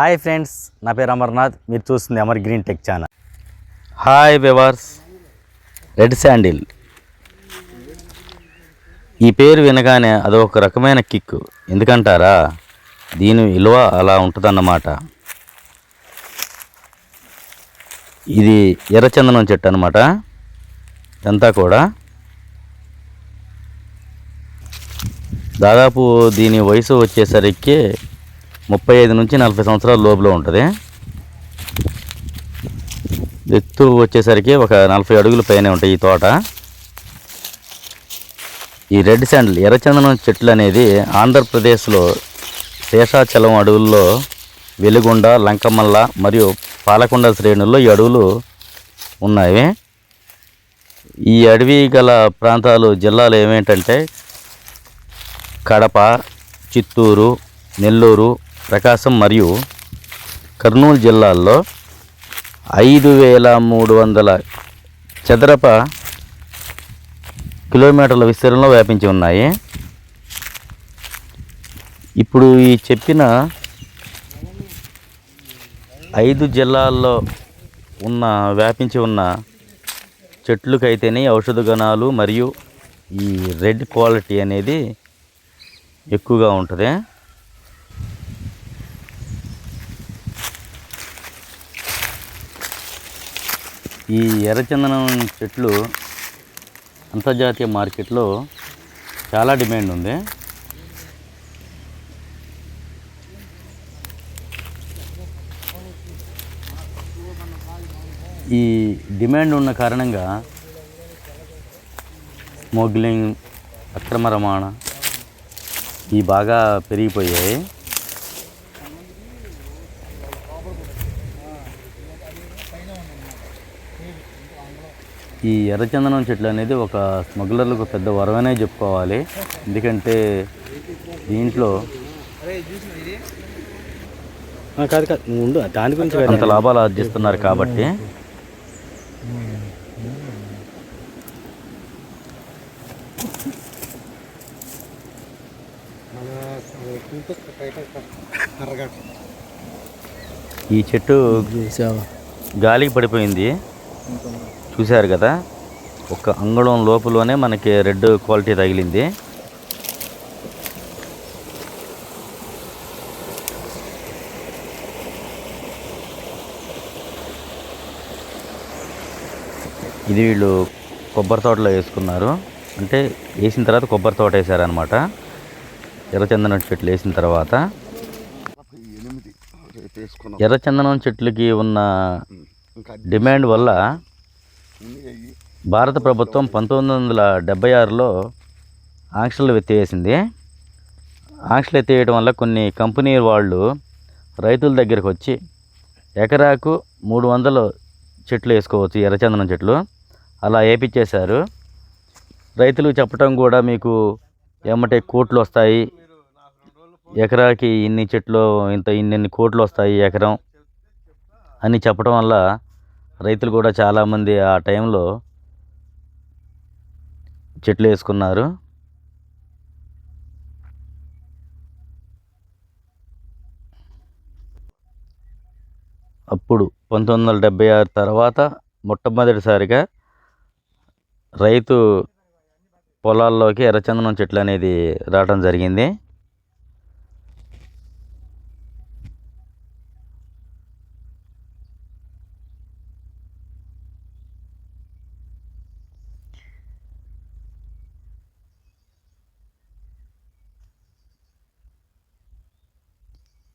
Hi friends నా పేరు అమర్నాథ్. మీరు చూస్తుంది Amar green tech channel. Hi viewers red sandal. ఈ పేరు వినగానే అదొక రకమైన కిక్ ఎందుకంటారా? దీని విలువ అలా ఉంటుందన్నమాట. ఇది ఎర్రచందనం చెట్టు అనమాట ఇదంతా కూడా దాదాపు దీని వయసు వచ్చేసరికి ముప్పై ఐదు నుంచి నలభై సంవత్సరాల లోపులో ఉంటుంది. ఎత్తు వచ్చేసరికి ఒక నలభై అడుగుల పైన ఉంటాయి ఈ తోట. ఈ రెడ్ శాండల్ ఎర్రచందనం చెట్లు అనేది ఆంధ్రప్రదేశ్లో శేషాచలం అడవుల్లో వెలుగొండ లంకమల్ల మరియు పాలకొండ శ్రేణుల్లో ఈ అడవులు ఉన్నాయి. ఈ అడవి గల ప్రాంతాలు జిల్లాలు ఏమేంటంటే కడప చిత్తూరు నెల్లూరు ప్రకాశం మరియు కర్నూలు జిల్లాల్లో ఐదు వేల మూడు వందల చదరప కిలోమీటర్ల విస్తీర్ణంలో వ్యాపించి ఉన్నాయి. ఇప్పుడు ఈ చెప్పిన ఐదు జిల్లాల్లో ఉన్న వ్యాపించి ఉన్న చెట్లకైతేనే ఔషధ గుణాలు మరియు ఈ రెడ్ క్వాలిటీ అనేది ఎక్కువగా ఉంటుంది. ఈ ఎర్రచందనం చెట్లు అంతర్జాతీయ మార్కెట్లో చాలా డిమాండ్ ఉంది. ఈ డిమాండ్ ఉన్న కారణంగా స్మోగ్లింగ్ అక్రమ రవాణా ఈ బాగా పెరిగిపోయాయి. ఈ ఎర్రచందనం చెట్లు అనేది ఒక స్మగ్లర్లకు పెద్ద వరమనే చెప్పుకోవాలి. ఎందుకంటే దీంట్లో కాదు కాదు. ఉండు. దాని గురించి. అంత లాభాలు ఆర్జిస్తున్నారు కాబట్టి. ఈ చెట్టు? గాలికి పడిపోయింది. చూశారు కదా ఒక అంగుళం లోపలనే మనకి రెడ్ క్వాలిటీ తగిలింది. ఇది వీళ్ళు కొబ్బరి తోటలో వేసుకున్నారు. అంటే వేసిన తర్వాత కొబ్బరి తోట వేసారనమాట ఎర్రచందనం చెట్లు వేసిన తర్వాత. ఎర్రచందనం చెట్లకి ఉన్న డిమాండ్ వల్ల భారత ప్రభుత్వం పంతొమ్మిది వందల డెబ్బై ఆరులో ఆంక్షలు ఎత్తివేసింది ఆంక్షలు ఎత్తివేయడం వల్ల కొన్ని కంపెనీ వాళ్ళు రైతుల దగ్గరకు వచ్చి ఎకరాకు మూడు వందలు చెట్లు వేసుకోవచ్చు ఎర్రచందనం చెట్లు. అలా వేపించేశారు రైతులకు చెప్పటం కూడా మీకు ఏమంటే కోట్లు వస్తాయి. ఎకరాకి ఇన్ని చెట్లు ఇంత ఇన్ని కోట్లు వస్తాయి ఎకరం అని చెప్పడం వల్ల రైతులు కూడా చాలామంది ఆ టైంలో చెట్లు వేసుకున్నారు. అప్పుడు పంతొమ్మిది వందల డెబ్బై ఆరు తర్వాత మొట్టమొదటిసారిగా రైతు పొలాల్లోకి ఎర్రచందనం చెట్లు అనేది రావడం జరిగింది.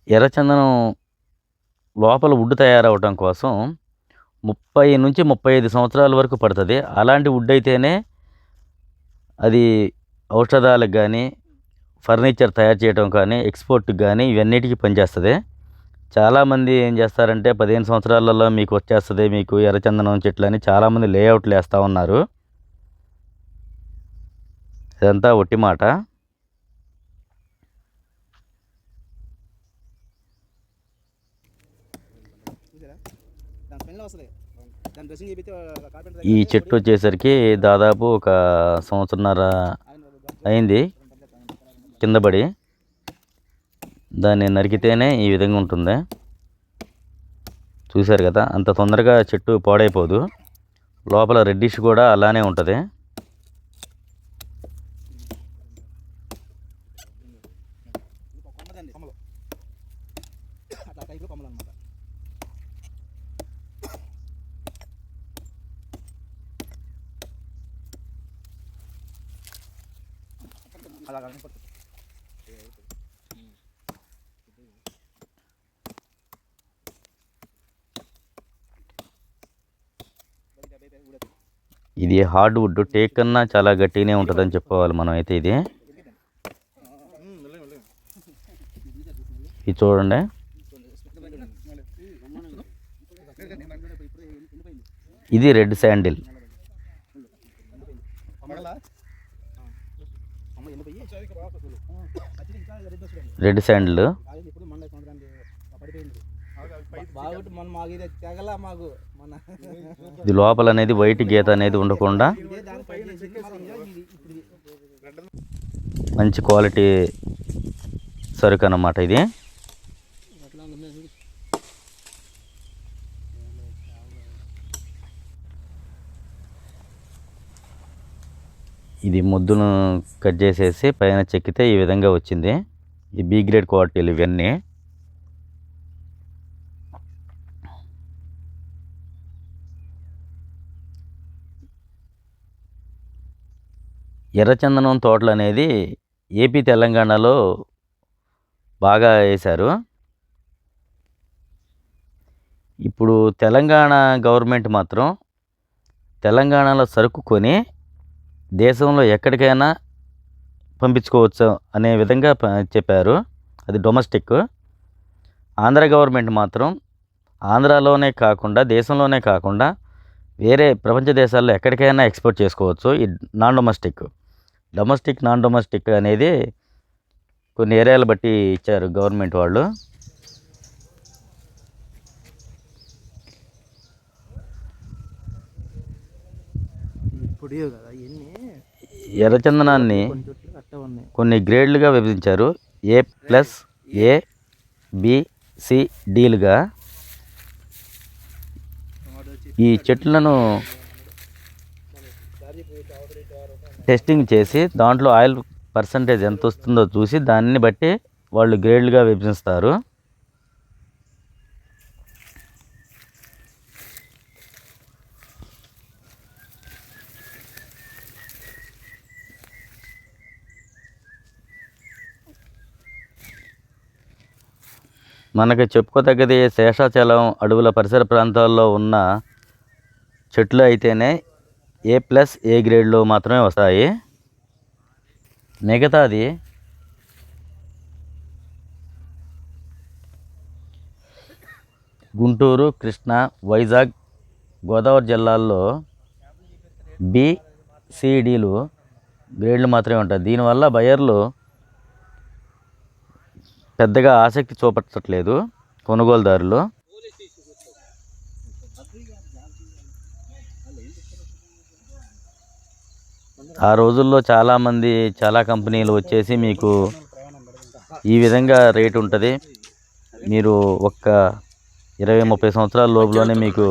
ఎర్రచందనం లోపల వుడ్ తయారవడం కోసం ముప్పై నుంచి ముప్పై ఐదు సంవత్సరాల వరకు పడుతుంది. అలాంటి వుడ్ అయితేనే అది ఔషధాలకు కానీ ఫర్నిచర్ తయారు చేయడం కానీ ఎక్స్పోర్ట్కి కానీ ఇవన్నిటికీ పనిచేస్తుంది. చాలామంది ఏం చేస్తారంటే పదిహేను సంవత్సరాలలో మీకు వచ్చేస్తుంది మీకు ఎర్రచందనం చెట్లు అని చాలామంది లేఅవుట్లు వేస్తూ ఉన్నారు. ఇదంతా ఒట్టి మాట ఈ చెట్టు వచ్చేసరికి దాదాపు ఒక సంవత్సరన్నర అయింది కింద పడి. దాన్ని నరికితేనే ఈ విధంగా ఉంటుంది. చూశారు కదా అంత తొందరగా చెట్టు పాడైపోదు. లోపల రెడ్డిష్ కూడా అలానే ఉంటుంది. అట్లా టైప్లో కొమ్మలు అనమాట అలా కానీ ఇది హార్డ్ వుడ్ టేక్ కన్నా చాలా గట్టిగానే ఉంటుందని చెప్పుకోవాలి మనం అయితే ఇది. ఇది చూడండి. ఇది రెడ్ శాండిల్ అమ్మ ఎండిపోయి పచ్చిది ఇంకా రెడ్ వస్తుంది రెడ్ శాండిల్ కాలేదు ఇప్పుడు మొన్న సంవత్సరానికి పడిపోయింది బాగుంటే రెడ్ మాకు ఇది లోపల అనేది వైట్ గీత అనేది ఉండకుండా మంచి క్వాలిటీ సరుకు అన్నమాట ఇది. ఇది ముద్దును కట్ చేసేసి పైన చెక్కితే ఈ విధంగా వచ్చింది. ఈ బి గ్రేడ్ క్వాలిటీలు ఇవన్నీ. ఎర్రచందనం తోటలు అనేది ఏపీ తెలంగాణలో బాగా వేశారు. ఇప్పుడు తెలంగాణ గవర్నమెంట్ మాత్రం తెలంగాణలో సరుకు కొని దేశంలో ఎక్కడికైనా పంపించుకోవచ్చు అనే విధంగా చెప్పారు. అది డొమెస్టిక్. ఆంధ్ర గవర్నమెంట్ మాత్రం ఆంధ్రాలోనే కాకుండా దేశంలోనే కాకుండా వేరే ప్రపంచ దేశాల్లో ఎక్కడికైనా ఎక్స్పోర్ట్ చేసుకోవచ్చు. ఈ non domestic. Domestic non domestic అనేది కొన్ని ఏరియాలు బట్టి ఇచ్చారు గవర్నమెంట్ వాళ్ళు. ఎర్రచందనాన్ని కొన్ని గ్రేడ్లుగా విభజించారు. ఏ ప్లస్ ఏ బిసిడీలుగా ఈ చెట్లను టెస్టింగ్ చేసి దాంట్లో ఆయిల్ పర్సంటేజ్ ఎంత వస్తుందో చూసి దాన్ని బట్టి వాళ్ళు గ్రేడ్లుగా విభజిస్తారు. మనకు చెప్పుకోదగ్గది శేషాచలం అడవుల పరిసర ప్రాంతాల్లో ఉన్న చెట్లు అయితేనే ఏ ప్లస్ ఏ గ్రేడ్లో మాత్రమే వస్తాయి. మిగతాది గుంటూరు కృష్ణా వైజాగ్ గోదావరి జిల్లాల్లో బిసిడీలు గ్రేడ్లు మాత్రమే ఉంటాయి. దీనివల్ల బయర్లు పెద్దగా ఆసక్తి చూపట్టట్లేదు కొనుగోలుదారులు. ఆ రోజుల్లో చాలామంది చాలా కంపెనీలు వచ్చేసి మీకు ఈ విధంగా రేట్ ఉంటుంది. మీరు ఒక్క ఇరవై ముప్పై సంవత్సరాల లోపులోనే మీకు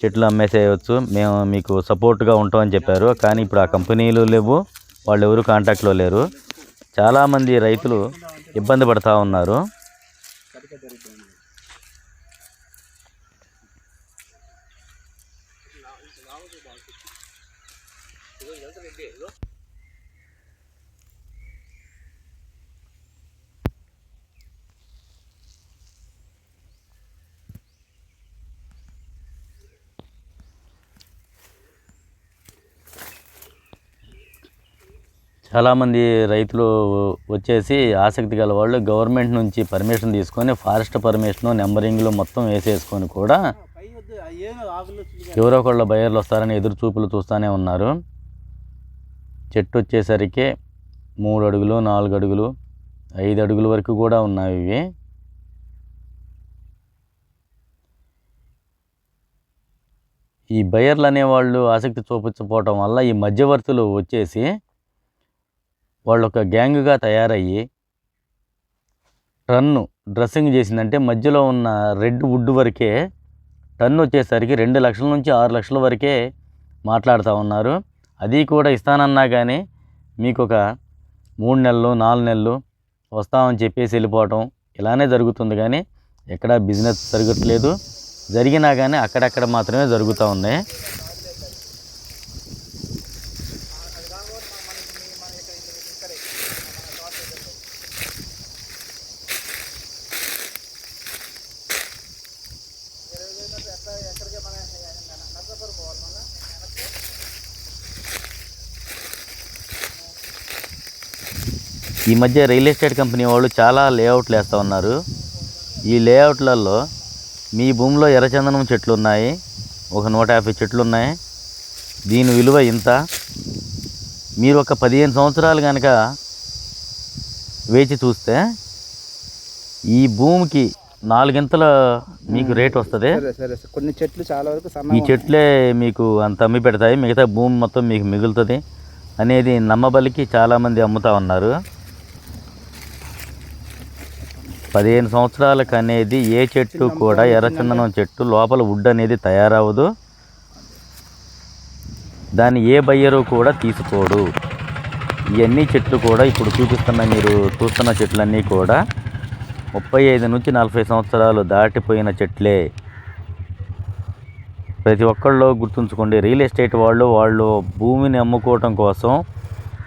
చెట్లు అమ్మేసేయవచ్చు మేము మీకు సపోర్ట్గా ఉంటామని చెప్పారు. కానీ ఇప్పుడు ఆ కంపెనీలు లేవు. వాళ్ళు ఎవరు కాంటాక్ట్లో లేరు. చాలామంది రైతులు ఇబ్బంది పడుతూ ఉన్నారు. చాలామంది రైతులు వచ్చేసి ఆసక్తి గల వాళ్ళు గవర్నమెంట్ నుంచి పర్మిషన్ తీసుకొని ఫారెస్ట్ పర్మిషన్ నెంబరింగ్లు మొత్తం వేసేసుకొని కూడా ఎవరో ఒకళ్ళ బయర్లు వస్తారని ఎదురు చూపులు చూస్తూనే ఉన్నారు. చెట్టు వచ్చేసరికి మూడు అడుగులు నాలుగు అడుగులు ఐదు అడుగుల వరకు కూడా ఉన్నాయి ఇవి. ఈ బయర్లు అనేవాళ్ళు ఆసక్తి చూపించకపోవటం వల్ల ఈ మధ్యవర్తులు వచ్చేసి వాళ్ళు ఒక గ్యాంగ్గా తయారయ్యి టన్ను డ్రెస్సింగ్ చేసిందంటే మధ్యలో ఉన్న రెడ్ వుడ్ వరకే టన్ను వచ్చేసరికి రెండు లక్షల నుంచి ఆరు లక్షల వరకే మాట్లాడుతూ ఉన్నారు. అది కూడా ఇస్తానన్నా కానీ మీకు ఒక మూడు నెలలు నాలుగు నెలలు వస్తామని చెప్పేసి వెళ్ళిపోవటం ఇలానే జరుగుతుంది కానీ ఎక్కడ బిజినెస్ జరగట్లేదు. జరిగినా కానీ అక్కడక్కడ మాత్రమే జరుగుతూ ఉన్నాయి ఈ మధ్య రియల్ ఎస్టేట్ కంపెనీ వాళ్ళు చాలా లేఅవుట్లు వేస్తూ ఉన్నారు. ఈ లేఅవుట్లలో మీ భూమిలో ఎర్రచందనం చెట్లు ఉన్నాయి. ఒక నూట యాభై చెట్లు ఉన్నాయి. దీని విలువ ఇంత. మీరు ఒక పదిహేను సంవత్సరాలు కనుక వేచి చూస్తే ఈ భూమికి నాలుగింతల మీకు రేట్ వస్తుంది. కొన్ని చెట్లు చాలా వరకు ఈ చెట్లే మీకు అంత అమ్మి పెడతాయి. మిగతా భూమి మొత్తం మీకు మిగులుతుంది. అనేది నమ్మబలికి చాలామంది అమ్ముతా ఉన్నారు. పదిహేను సంవత్సరాలకు అనేది ఏ చెట్టు కూడా ఎర్రచందనం చెట్టు లోపల వుడ్ అనేది తయారవదు దాన్ని ఏ బయ్యరు కూడా తీసుకోడు. ఇవన్నీ చెట్లు కూడా ఇప్పుడు చూపిస్తున్న మీరు చూస్తున్న చెట్లన్నీ కూడా ముప్పై ఐదు నుంచి నలభై సంవత్సరాలు దాటిపోయిన చెట్లే. ప్రతి ఒక్కళ్ళు గుర్తుంచుకోండి రియల్ ఎస్టేట్ వాళ్ళు వాళ్ళు భూమిని అమ్ముకోవటం కోసం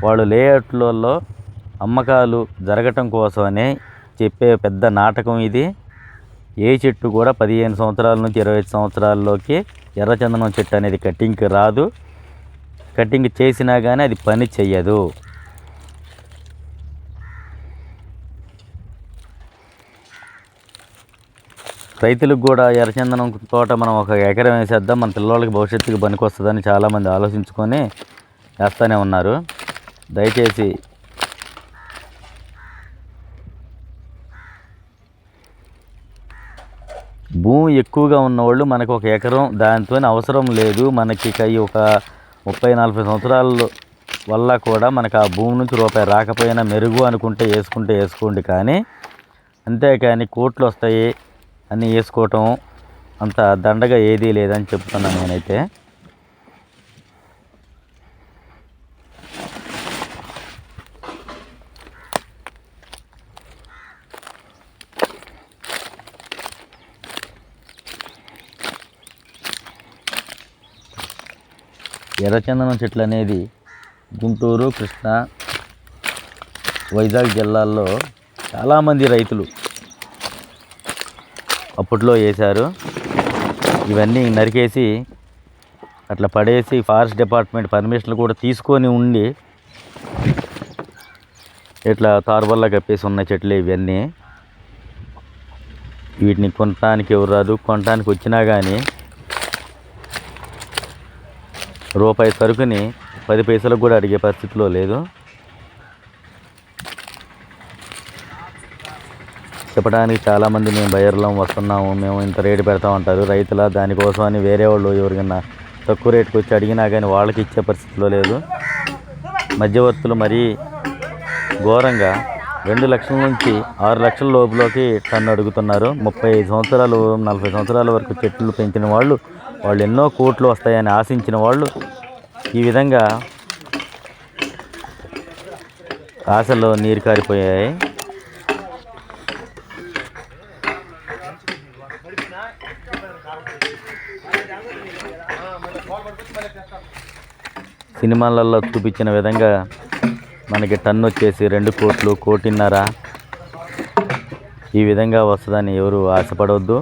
వాళ్ళు లేఅవుట్లలో అమ్మకాలు జరగటం కోసమనే చెప్పే పెద్ద నాటకం ఇది. ఏ చెట్టు కూడా పదిహేను సంవత్సరాల నుంచి ఇరవై సంవత్సరాల్లోకి ఎర్రచందనం చెట్టు అనేది కటింగ్కి రాదు. కటింగ్ చేసినా కానీ అది పని చెయ్యదు. రైతులకు కూడా ఎర్రచందనం తోట మనం ఒక ఎకరం వేసేద్దాం. మన పిల్లలకి భవిష్యత్తుకి పనికొస్తుందని చాలామంది ఆలోచించుకొని వేస్తూనే ఉన్నారు. దయచేసి భూమి ఎక్కువగా ఉన్నవాళ్ళు మనకు ఒక ఎకరం దాంతో అవసరం లేదు. మనకి ఇక ఈ ఒక ముప్పై నలభై సంవత్సరాల వల్ల కూడా మనకు ఆ భూమి నుంచి రూపాయి రాకపోయినా మెరుగు అనుకుంటే వేసుకుంటే వేసుకోండి. కానీ అంతేకాని కోట్లు వస్తాయి అని వేసుకోవటం అంత దండగా ఏదీ లేదని చెప్తున్నాను నేనైతే. ఎర్రచందనం చెట్లు అనేది గుంటూరు కృష్ణా వైజాగ్ జిల్లాల్లో చాలామంది రైతులు అప్పట్లో వేశారు. ఇవన్నీ నరికేసి అట్లా పడేసి ఫారెస్ట్ డిపార్ట్మెంట్ పర్మిషన్లు కూడా తీసుకొని ఉండి ఇట్లా తారుబల్లా కప్పేసి ఉన్న చెట్లు ఇవన్నీ. వీటిని కొనటానికి ఎవరు రాదు. కొనటానికి వచ్చినా కానీ రూపాయి సరుకుని పది పైసలకు కూడా అడిగే పరిస్థితిలో లేదు. చెప్పడానికి చాలామంది మేము బయర్లం వస్తున్నాము మేము ఇంత రేటు పెడతామంటారు రైతుల దానికోసం అని వేరే వాళ్ళు ఎవరికన్నా తక్కువ రేటుకి వచ్చి అడిగినా కానీ వాళ్ళకి ఇచ్చే పరిస్థితిలో లేదు. మధ్యవర్తులు మరీ ఘోరంగా రెండు లక్షల నుంచి ఆరు లక్షల లోపులోకి టన్ను అడుగుతున్నారు. ముప్పై సంవత్సరాలు నలభై సంవత్సరాల వరకు చెట్లు పెంచిన వాళ్ళు వాళ్ళు ఎన్నో కోట్లు వస్తాయని ఆశించిన వాళ్ళు ఈ విధంగా ఆశల్లో నీరు కారిపోయాయి. సినిమాలలో చూపించిన విధంగా మనకి టన్ను వచ్చేసి రెండు కోట్లు కోటిన్నర ఈ విధంగా వస్తుందని ఎవరు ఆశపడవద్దు.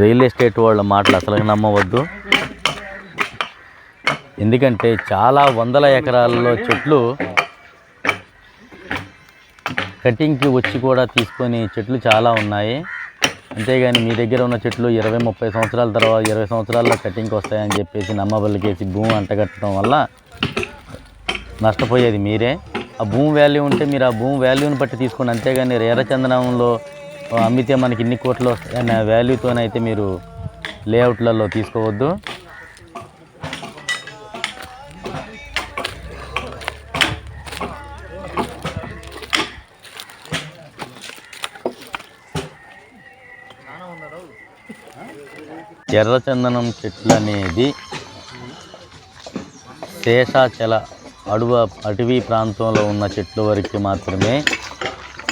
రియల్ ఎస్టేట్ వాళ్ళ మాటలు అసలు నమ్మవద్దు. ఎందుకంటే చాలా వందల ఎకరాల్లో చెట్లు కటింగ్కి వచ్చి కూడా తీసుకొని చెట్లు చాలా ఉన్నాయి. అంతేగాని మీ దగ్గర ఉన్న చెట్లు ఇరవై ముప్పై సంవత్సరాల తర్వాత ఇరవై సంవత్సరాల్లో కటింగ్కి వస్తాయని చెప్పేసి నమ్మబలికేసి భూమి అంటగట్టడం వల్ల నష్టపోయేది మీరే. ఆ భూమి వాల్యూ ఉంటే మీరు ఆ భూమి వాల్యూని బట్టి తీసుకోండి అంతేగాని ఎర్రచందనంలో అమ్మితే మనకి ఇన్ని కోట్లు వస్తాయన్న వాల్యూతోనైతే మీరు లేఅవుట్లలో తీసుకోవద్దు. ఎర్రచందనం చెట్లు అనేది శేషాచల అడవ అటవీ ప్రాంతంలో ఉన్న చెట్ల వరకు మాత్రమే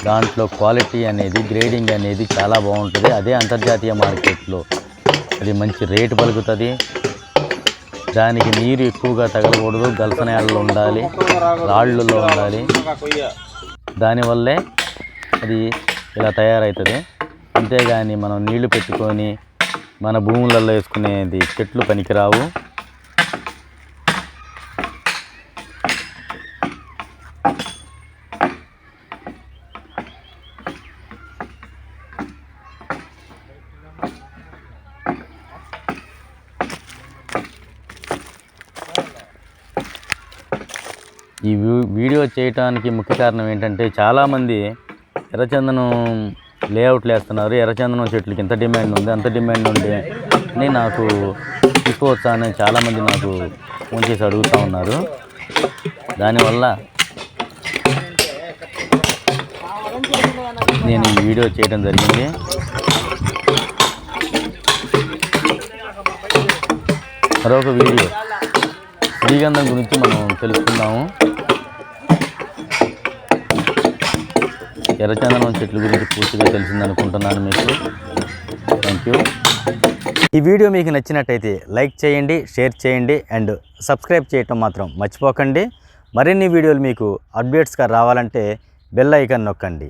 దాంట్లో క్వాలిటీ అనేది గ్రేడింగ్ అనేది చాలా బాగుంటుంది. అదే అంతర్జాతీయ మార్కెట్లో అది మంచి రేటు పలుకుతుంది. దానికి నీరు ఎక్కువగా తగలకూడదు. గలస ఉండాలి. రాళ్ళల్లో ఉండాలి. దానివల్లే అది ఇలా తయారవుతుంది అంతేగాని మనం నీళ్ళు పెట్టుకొని మన భూములలో వేసుకునేది చెట్లు పనికిరావు. ఈ వీ- వీడియో చేయటానికి ముఖ్య కారణం ఏంటంటే చాలామంది ఎర్రచందనం లేఅవుట్లు వేస్తున్నారు. ఎర్రచందనం చెట్లకి ఇంత డిమాండ్ ఉంది అంత డిమాండ్ ఉంది అని నాకు తీసుకోవచ్చా అని చాలామంది నాకు ఫోన్ చేసి అడుగుతూ ఉన్నారు. దానివల్ల నేను ఈ వీడియో చేయడం జరిగింది. మరొక వీడియో శ్రీగంధం గురించి మనం తెలుసుకుందాము. ఎర్రచందనం చెట్ల గురించి పూర్తిగా తెలిసిందనుకుంటున్నాను మీకు. థ్యాంక్ యూ ఈ వీడియో మీకు నచ్చినట్టయితే లైక్ చేయండి షేర్ చేయండి అండ్ సబ్స్క్రైబ్ చేయటం మాత్రం మర్చిపోకండి. మరిన్ని వీడియోలు మీకు అప్డేట్స్గా రావాలంటే బెల్ ఐకాన్ నొక్కండి.